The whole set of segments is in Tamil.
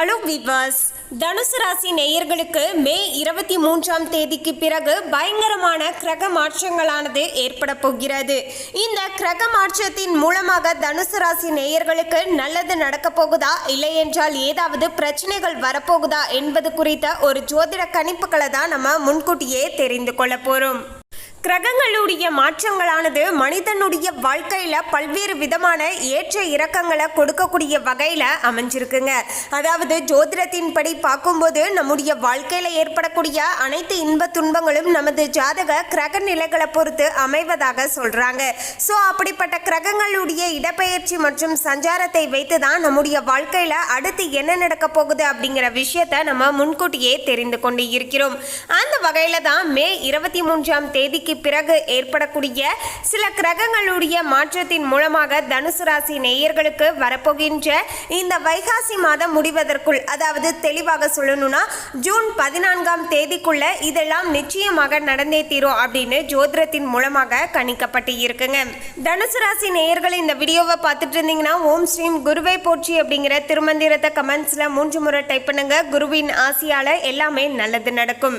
ஹலோ வீவர்ஸ் தனுசு ராசி நேயர்களுக்கு மே இருபத்தி மூன்றாம் தேதிக்கு பிறகு பயங்கரமான கிரக மாற்றங்களானது ஏற்பட போகிறது. இந்த கிரக மாற்றத்தின் மூலமாக தனுசு ராசி நேயர்களுக்கு நல்லது நடக்க போகுதா இல்லை என்றால் ஏதாவது பிரச்சனைகள் வரப்போகுதா என்பது குறித்த ஒரு ஜோதிட கணிப்புகளை தான் நம்ம முன்கூட்டியே தெரிந்து கொள்ள போகிறோம் கிரகங்களுடைய மாற்றங்களானது மனிதனுடைய வாழ்க்கையில் பல்வேறு விதமான ஏற்ற இறக்கங்களை கொடுக்கக்கூடிய வகையில் அமைஞ்சிருக்குங்க. அதாவது ஜோதிடத்தின்படி பார்க்கும்போது நம்முடைய வாழ்க்கையில் ஏற்படக்கூடிய அனைத்து இன்ப துன்பங்களும் நமது ஜாதக கிரக நிலைகளை பொறுத்து அமைவதாக சொல்கிறாங்க ஸோ அப்படிப்பட்ட கிரகங்களுடைய இடப்பெயர்ச்சி மற்றும் சஞ்சாரத்தை வைத்து தான் நம்முடைய வாழ்க்கையில் அடுத்து என்ன நடக்க போகுது அப்படிங்கிற விஷயத்தை நம்ம முன்கூட்டியே தெரிந்து கொண்டு இருக்கிறோம். அந்த வகையில் தான் மே இருபத்தி மூன்றாம் தேதிக்கு பிறகு ஏற்படக்கூடிய சில கிரகங்களுடைய மாற்றத்தின் மூலமாக தனுசு ராசி நேயர்களுக்கு வரப்போகின்ற இந்த வைகாசி மாதம் முடிவதற்குள் அதாவது தெளிவாக சொல்லணும்னா ஜூன் பதினான்காம் தேதிக்குள்ள இதெல்லாம் நிச்சயமாக நடந்தே தீரும் அப்படின்னு ஜோதிடத்தின் மூலமாக கணிக்கப்பட்டு இருக்குங்க. தனுசு ராசி நேயர்கள் இந்த வீடியோவை பார்த்துட்டு இருந்தீங்கன்னா ஓம் ஸ்ரீம் குருவை போற்றி அப்படிங்கிற திருமந்திரத்தை கமெண்ட்ஸ்ல மூன்று முறை டைப் பண்ணுங்க. குருவின் ஆசையால எல்லாமே நல்லது நடக்கும்.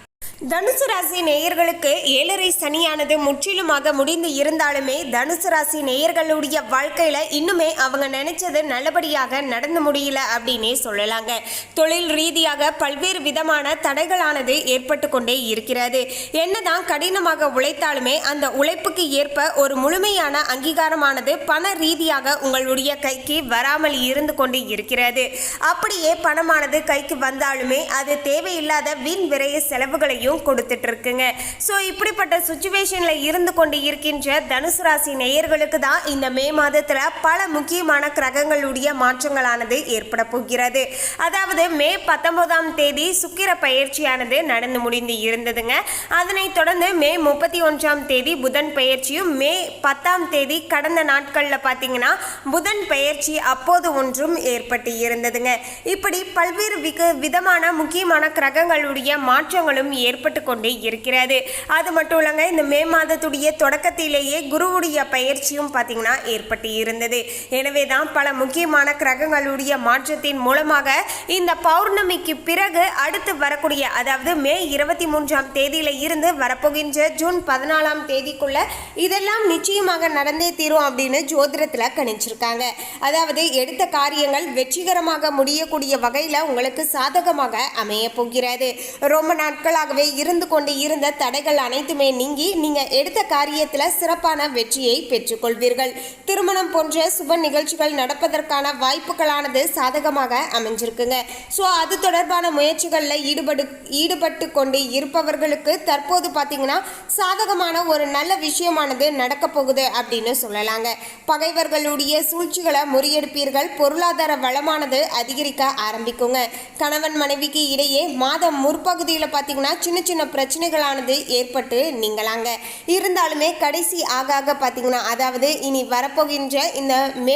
தனுசு ராசி நேயர்களுக்கு ஏழரை சனியானது முற்றிலுமாக முடிந்து இருந்தாலுமே தனுசு ராசி நேயர்களுடைய வாழ்க்கையில இன்னுமே அவங்க நினைச்சது நல்லபடியாக நடந்து முடியல அப்படின்னே சொல்லலாங்க. தொழில் ரீதியாக பல்வேறு விதமான தடைகளானது ஏற்பட்டு கொண்டே இருக்கிறது. என்னதான் கடினமாக உழைத்தாலுமே அந்த உழைப்புக்கு ஏற்ப ஒரு முழுமையான அங்கீகாரமானது பண ரீதியாக உங்களுடைய கைக்கு வராமல் இருந்து கொண்டு இருக்கிறது. அப்படியே பணமானது கைக்கு வந்தாலுமே அது தேவையில்லாத வீண் விரைய செலவுகளையும் கொடுத்துட்டு இருக்குங்க ஸோ இப்படிப்பட்ட சுச்சுவேஷனில் இருந்து கொண்டு இருக்கின்ற தனுசு ராசி நேயர்களுக்கு தான் இந்த மே மாதத்தில் பல முக்கியமான கிரகங்களுடைய மாற்றங்களானது ஏற்பட போகிறது. அதாவது மே பத்தொன்பதாம் தேதி சுக்கிர பயிற்சியானது நடந்து முடிந்து இருந்ததுங்க. அதனைத் தொடர்ந்து மே முப்பத்தி ஒன்றாம் தேதி புதன் பயிற்சியும் மே பத்தாம் தேதி கடந்த நாட்களில் பார்த்தீங்கன்னா புதன் பயிற்சி அப்போது ஒன்றும் ஏற்பட்டு இருந்ததுங்க. இப்படி பல்வேறு விக விதமான முக்கியமான கிரகங்களுடைய மாற்றங்களும் ஏற்பட்டு கொண்டே இருக்கிறது. அது மட்டும் இல்லைங்க இந்த மே மாதத்துடைய தொடக்கத்திலேயே குருவுடைய பயிற்சியும் பார்த்தீங்கன்னா ஏற்பட்டு இருந்தது. எனவே தான் பல முக்கியமான கிரகங்களுடைய மாற்றத்தின் மூலமாக இந்த பௌர்ணமிக்கு பிறகு அடுத்து வரக்கூடிய அதாவது மே இருபத்தி மூன்றாம் தேதியில இருந்து வரப்போகின்ற ஜூன் பதினாலாம் தேதிக்குள்ள இதெல்லாம் நிச்சயமாக நடந்தே தீரும் அப்படின்னு ஜோதிடத்தில் கணிச்சிருக்காங்க. அதாவது எடுத்த காரியங்கள் வெற்றிகரமாக முடியக்கூடிய வகையில் உங்களுக்கு சாதகமாக அமைய போகிறது. ரொம்ப நாட்களாகவே இருந்து கொண்டு இருந்த தடைகள் அனைத்துமே நீங்கி நீங்கள் எடுத்த காரியத்தில் சிறப்பான வெற்றியை பெற்றுக்கொள்வீர்கள். திருமணம் போன்ற சுப நிகழ்ச்சிகள் நடப்பதற்கான வாய்ப்புகளானது சாதகமாக அமைஞ்சிருக்குங்க. ஸோ அது தொடர்பான முயற்சிகளில் ஈடுபடு ஈடுபட்டு கொண்டு இருப்பவர்களுக்கு தற்போது பார்த்தீங்கன்னா சாதகமான ஒரு நல்ல விஷயமானது நடக்க போகுது அப்படின்னு சொல்லலாங்க. பகைவர்களுடைய சூழ்ச்சிகளை முறியெடுப்பீர்கள். பொருளாதார வளமானது அதிகரிக்க ஆரம்பிக்குங்க. கணவன் மனைவிக்கு இடையே மாதம் முற்பகுதியில் பார்த்தீங்கன்னா சின்ன சின்ன பிரச்சனைகளானது ஏற்பட்டு நீங்களாங்க. இருந்தாலுமே கடைசி ஆக ஆக பார்த்தீங்கன்னா அதாவது இனி வரப்போகின்ற இந்த மே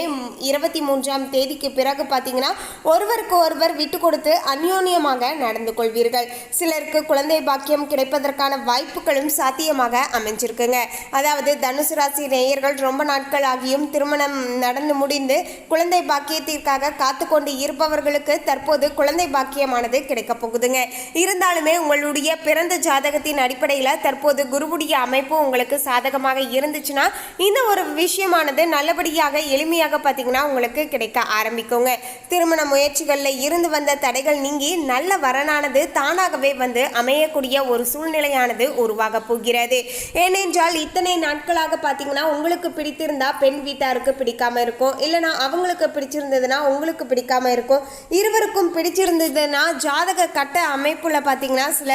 இருபத்தி மூன்றாம் தேதிக்கு பிறகு பார்த்தீங்கன்னா ஒருவருக்கு ஒருவர் விட்டு கொடுத்து அந்யோன்யமாக நடந்து கொள்வீர்கள். சிலருக்கு குழந்தை பாக்கியம் கிடைப்பதற்கான வாய்ப்புகளும் சாத்தியமாக அமைஞ்சிருக்குங்க. அதாவது தனுசு ராசி நேயர்கள் ரொம்ப நாட்கள் ஆகியும் திருமணம் நடந்து முடிந்து குழந்தை பாக்கியத்திற்காக காத்து கொண்டு இருப்பவர்களுக்கு தற்போது குழந்தை பாக்கியமானது கிடைக்கப் போகுதுங்க. இருந்தாலுமே உங்களுடைய பிறந்த ஜாதகத்தின் அடிப்படையில் தற்போது குருவுடைய அமைப்பு உங்களுக்கு சாதகமாக இருந்துச்சுன்னா இந்த ஒரு விஷயமானது நல்லபடியாக எளிமையாக பார்த்தீங்கன்னா உங்களுக்கு கிடைக்க ஆரம்பிக்குங்க. திருமண முயற்சிகளில் இருந்து வந்த தடைகள் நீங்கி நல்ல வரனானது தானாகவே வந்து அமையக்கூடிய ஒரு சூழ்நிலையானது உருவாக போகிறது. ஏனென்றால் இத்தனை நாட்களாக பார்த்தீங்கன்னா உங்களுக்கு பிடித்திருந்தா பெண் வீட்டாருக்கு பிடிக்காம இருக்கும். இல்லைனா அவங்களுக்கு பிடிச்சிருந்ததுன்னா உங்களுக்கு பிடிக்காம இருக்கும். இருவருக்கும் பிடிச்சிருந்ததுன்னா ஜாதக கட்ட அமைப்புல பார்த்தீங்கன்னா சில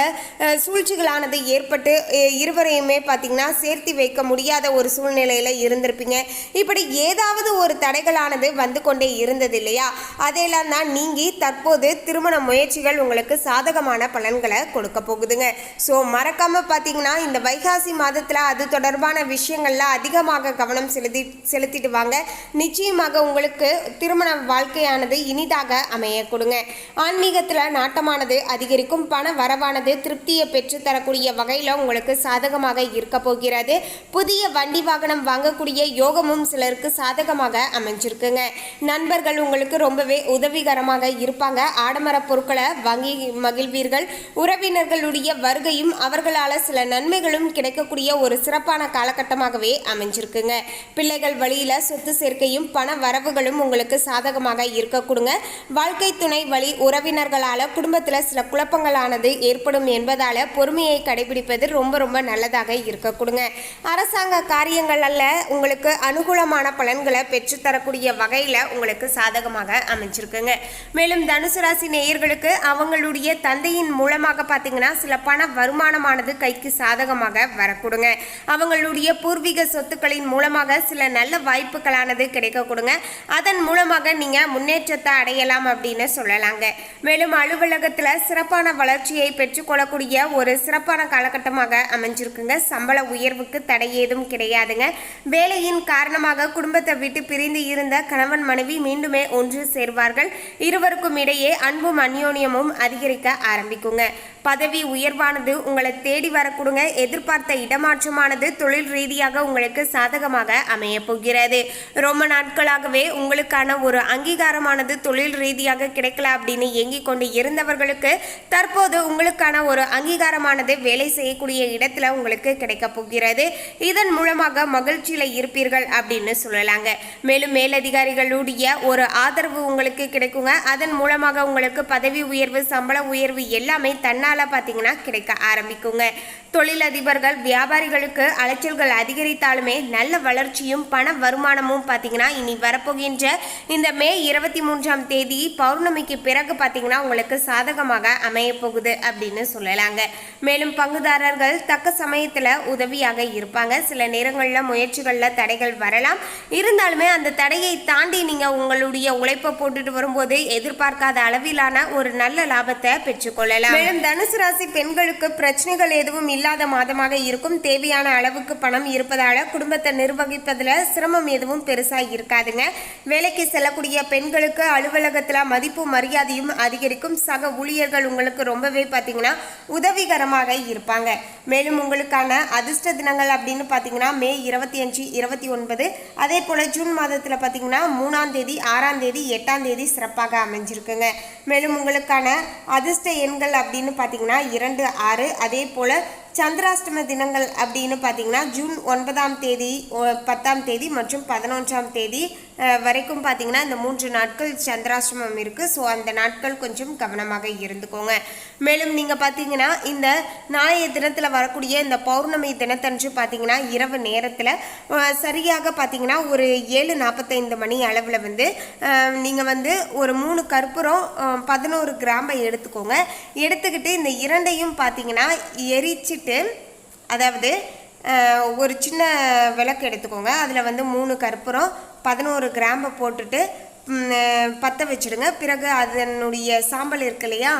சூழ்ச்சிகளானது ஏற்பட்டு இருவரையுமே பார்த்திங்கன்னா சேர்த்து வைக்க முடியாத ஒரு சூழ்நிலையில் இருந்திருப்பீங்க. இப்படி ஏதாவது ஒரு தடைகளானது வந்து கொண்டே இருந்தது இல்லையா? அதையெல்லாம் தான் நீங்கி தற்போது திருமண முயற்சிகள் உங்களுக்கு சாதகமான பலன்களை கொடுக்க போகுதுங்க. ஸோ மறக்காம பார்த்தீங்கன்னா இந்த வைகாசி மாதத்தில் அது தொடர்பான விஷயங்கள்ல அதிகமாக கவனம் செலுத்தி செலுத்திட்டு வாங்க. நிச்சயமாக உங்களுக்கு திருமண வாழ்க்கையானது இனிதாக அமைய கொடுங்க. ஆன்மீகத்தில் நாட்டமானது அதிகரிக்கும் பண வரவானது திருப்தி திருப்தியை பெற்றுத்தரக்கூடிய வகையில் உங்களுக்கு சாதகமாக இருக்க போகிறது. புதிய வண்டி வாகனம் வாங்கக்கூடிய யோகமும் சிலருக்கு சாதகமாக அமைஞ்சிருக்குங்க. நண்பர்கள் உங்களுக்கு ரொம்பவே உதவிகரமாக இருப்பாங்க. ஆடம்பர பொருட்களை வாங்கி மகிழ்வீர்கள். உறவினர்களுடைய வருகையும் அவர்களால் சில நன்மைகளும் கிடைக்கக்கூடிய ஒரு சிறப்பான காலகட்டமாகவே அமைஞ்சிருக்குங்க. பிள்ளைகள் வழியில் சொத்து சேர்க்கையும் பண வரவுகளும் உங்களுக்கு சாதகமாக இருக்க கொடுங்க. வாழ்க்கை துணை வழி உறவினர்களால் குடும்பத்தில் சில குழப்பங்களானது ஏற்படும் என்பதால் பொறுமையை கடைபிடிப்பது ரொம்ப ரொம்ப நல்லதாக இருக்க கொடுங்க. அரசாங்க காரியங்களில் உங்களுக்கு அனுகூலமான பலன்களை பெற்றுத்தரக்கூடிய வகையில் உங்களுக்கு சாதகமாக அமைஞ்சிருக்குங்க. மேலும் தனுசு ராசி நேயர்களுக்கு அவங்களுடைய தந்தையின் மூலமாக பார்த்தீங்கன்னா சில பண வருமானமானது கைக்கு சாதகமாக வரக்கூடுங்க அவங்களுடைய பூர்வீக சொத்துக்களின் மூலமாக சில நல்ல வாய்ப்புகளானது கிடைக்க கொடுங்க. அதன் மூலமாக நீங்கள் முன்னேற்றத்தை அடையலாம் அப்படின்னு சொல்லலாங்க. மேலும் அலுவலகத்தில் சிறப்பான வளர்ச்சியை பெற்றுக்கொள்ளக்கூடிய ஒரு சிறப்பான காலகட்டமாக அமைஞ்சிருக்குங்க. சம்பள உயர்வுக்கு தடை ஏதும் கிடையாதுங்க. வேலையின் காரணமாக குடும்பத்தை விட்டு பிரிந்து இருந்த கணவன் மனைவி மீண்டுமே ஒன்று சேர்வார்கள். இருவருக்கும் இடையே அன்பும் அந்யோன்யமும் அதிகரிக்க ஆரம்பிக்குங்க. பதவி உயர்வானது உங்களை தேடி வரக்கூடுங்க. எதிர்பார்த்த இடமாற்றமானது தொழில் ரீதியாக உங்களுக்கு சாதகமாக அமைய போகிறது. ரொம்ப நாட்களாகவே உங்களுக்கான ஒரு அங்கீகாரமானது தொழில் ரீதியாக கிடைக்கல அப்படின்னு ஏங்கிக் கொண்டு இருந்தவர்களுக்கு தற்போது உங்களுக்கான ஒரு அங்கீகாரமானது வேலை செய்யக்கூடிய இடத்துல உங்களுக்கு கிடைக்க போகிறது. இதன் மூலமாக மகிழ்ச்சியில இருப்பீர்கள் அப்படின்னு சொல்லலாங்க. மேலும் மேலதிகாரிகளுடைய ஒரு ஆதரவு உங்களுக்கு கிடைக்குங்க. அதன் மூலமாக உங்களுக்கு பதவி உயர்வு சம்பள உயர்வு எல்லாமே இதனால் பார்த்தீங்கன்னா கிடைக்க ஆரம்பிக்குங்க. தொழிலதிபர்கள் வியாபாரிகளுக்கு அலைச்சல்கள் அதிகரித்தாலுமே நல்ல வளர்ச்சியும் பண வருமானமும் பார்த்தீங்கன்னா இனி வரப்போகின்ற இந்த மே இருபத்தி மூன்றாம் தேதி பௌர்ணமிக்கு பிறகு பார்த்தீங்கன்னா உங்களுக்கு சாதகமாக அமைய போகுது அப்படின்னு சொல்லலாங்க. மேலும் பங்குதாரர்கள் தக்க சமயத்தில் உதவியாக இருப்பாங்க. சில நேரங்களில் முயற்சிகளில் தடைகள் வரலாம். இருந்தாலுமே அந்த தடையை தாண்டி நீங்கள் உங்களுடைய உழைப்பை போட்டுட்டு வரும்போது எதிர்பார்க்காத அளவிலான ஒரு நல்ல லாபத்தை பெற்றுக்கொள்ளலாம். மேலும் தனுசு ராசி பெண்களுக்கு பிரச்சனைகள் எதுவும் இல்லாத மாதமாக இருக்கும். தேவையான அளவுக்கு பணம் இருப்பதால குடும்பத்தை நிர்வகிப்பதில் சிரமம் எதுவும் பெருசாக இருக்காதுங்க. வேலைக்கு செல்லக்கூடிய பெண்களுக்கு அலுவலகத்தில் மதிப்பு மரியாதையும் அதிகரிக்கும். சக ஊழியர்கள் உங்களுக்கு ரொம்பவே பார்த்தீங்கன்னா உதவிகரமாக இருப்பாங்க. மேலும் உங்களுக்கான அதிர்ஷ்ட தினங்கள் அப்படின்னு பார்த்தீங்கன்னா மே இருபத்தி அஞ்சு இருபத்தி ஒன்பது. அதே போல் ஜூன் மாதத்தில் பார்த்தீங்கன்னா மூணாம் தேதி ஆறாம் தேதி எட்டாம் தேதி சிறப்பாக அமைஞ்சிருக்குங்க. மேலும் உங்களுக்கான அதிர்ஷ்ட எண்கள் அப்படின்னு பார்த்தீங்கன்னா இரண்டு ஆறு அதே போல் சந்திராஷ்டம தினங்கள் அப்படின்னு பார்த்தீங்கன்னா ஜூன் ஒன்பதாம் தேதி பத்தாம் தேதி மற்றும் பதினொன்றாம் தேதி வரைக்கும் பார்த்தீங்கன்னா இந்த மூன்று நாட்கள் சந்திராஷ்டமம் இருக்குது ஸோ அந்த நாட்கள் கொஞ்சம் கவனமாக இருந்துக்கோங்க. மேலும் நீங்கள் பார்த்தீங்கன்னா இந்த நாளைய தினத்தில் வரக்கூடிய இந்த பௌர்ணமி தினத்தன்று பார்த்தீங்கன்னா இரவு நேரத்தில் சரியாக பார்த்தீங்கன்னா ஒரு ஏழு நாற்பத்தைந்து மணி அளவில் வந்து நீங்கள் வந்து ஒரு மூணு கற்பூரம் பதினோரு கிராம்பை எடுத்துக்கோங்க. எடுத்துக்கிட்டு இந்த இரண்டையும் பார்த்தீங்கன்னா வச்சுட்டு அதாவது ஒரு சின்ன விளக்கு எடுத்துக்கோங்க. அதில் வந்து மூணு கற்பூரம் பதினோரு கிராம்பை போட்டுட்டு பற்ற வச்சிடுங்க. பிறகு அதனுடைய சாம்பல் இருக்கு இல்லையா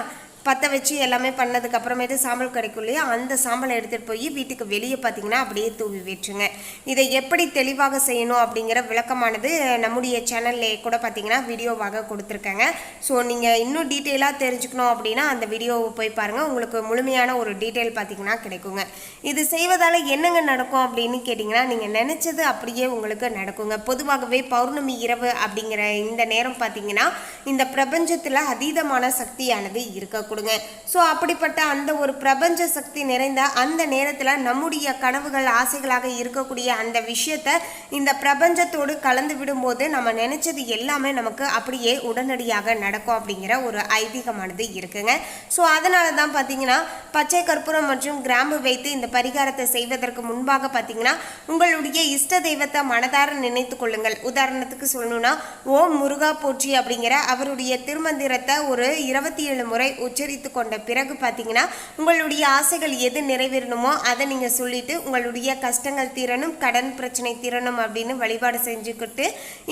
பற்ற வச்சு எல்லாமே பண்ணதுக்கப்புறமேட்டு சாம்பல் கிடைக்கும் இல்லையா? அந்த சாம்பலை எடுத்துகிட்டு போய் வீட்டுக்கு வெளியே பார்த்தீங்கன்னா அப்படியே தூவி விட்டுருங்க. இதை எப்படி தெளிவாக செய்யணும் அப்படிங்கிற விளக்கமானது நம்முடைய சேனல்லே கூட பார்த்தீங்கன்னா வீடியோவாக கொடுத்துருக்காங்க. ஸோ நீங்கள் இன்னும் டீட்டெயிலாக தெரிஞ்சுக்கணும் அப்படின்னா அந்த வீடியோவை போய் பாருங்கள் உங்களுக்கு முழுமையான ஒரு டீட்டெயில் பார்த்தீங்கன்னா கிடைக்குங்க. இது செய்வதால் என்னங்க நடக்கும் அப்படின்னு கேட்டிங்கன்னா நீங்கள் நினச்சது அப்படியே உங்களுக்கு நடக்குங்க. பொதுவாகவே பௌர்ணமி இரவு அப்படிங்கிற இந்த நேரம் பார்த்தீங்கன்னா இந்த பிரபஞ்சத்தில் அதீதமான சக்தியானது இருக்க கொடுங்க. ஸோ அப்படிப்பட்ட அந்த ஒரு பிரபஞ்ச சக்தி நிறைந்த அந்த நேரத்தில் நம்முடைய கனவுகள் ஆசைகளாக இருக்கக்கூடிய அந்த விஷயத்தை இந்த பிரபஞ்சத்தோடு கலந்து விடும்போது நம்ம நினைச்சது எல்லாமே நமக்கு அப்படியே உடனடியாக நடக்கும் அப்படிங்கிற ஒரு ஐதீகமானது இருக்குங்க. ஸோ அதனால தான் பார்த்தீங்கன்னா பச்சை கற்பூரம் மற்றும் கிராம்பு வைத்து இந்த பரிகாரத்தை செய்வதற்கு முன்பாக பார்த்தீங்கன்னா உங்களுடைய இஷ்ட தெய்வத்தை மனதார நினைத்து கொள்ளுங்கள். உதாரணத்துக்கு சொல்லணும்னா ஓம் முருகா போற்றி அப்படிங்கிற அவருடைய திருமந்திரத்தை ஒரு இருபத்தி ஏழு முறை உச்ச உச்சரித்து கொண்ட பிறகு பார்த்தீங்கன்னா உங்களுடைய ஆசைகள் எது நிறைவேறணுமோ அதை நீங்கள் சொல்லிட்டு உங்களுடைய கஷ்டங்கள் தீரணும் கடன் பிரச்சனை தீரணும் அப்படின்னு வழிபாடு செஞ்சுக்கிட்டு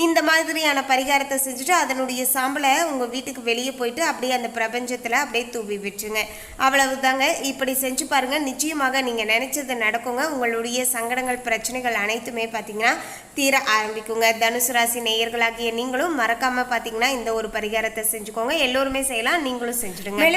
இந்த மாதிரியான பரிகாரத்தை செஞ்சுட்டு அதனுடைய சாம்பலை உங்கள் வீட்டுக்கு வெளியே போயிட்டு அப்படியே அந்த பிரபஞ்சத்தில் அப்படியே தூவி விட்டுருங்க. அவ்வளவுதாங்க. இப்படி செஞ்சு பாருங்க. நிச்சயமாக நீங்கள் நினச்சது நடக்குங்க. உங்களுடைய சங்கடங்கள் பிரச்சனைகள் அனைத்துமே பார்த்தீங்கன்னா தீர ஆரம்பிக்குங்க. தனுசு ராசி நேயர்களாகிய நீங்களும் மறக்காம பார்த்தீங்கன்னா இந்த ஒரு பரிகாரத்தை செஞ்சுக்கோங்க. எல்லோருமே செய்யலாம். நீங்களும் செஞ்சுடுங்க.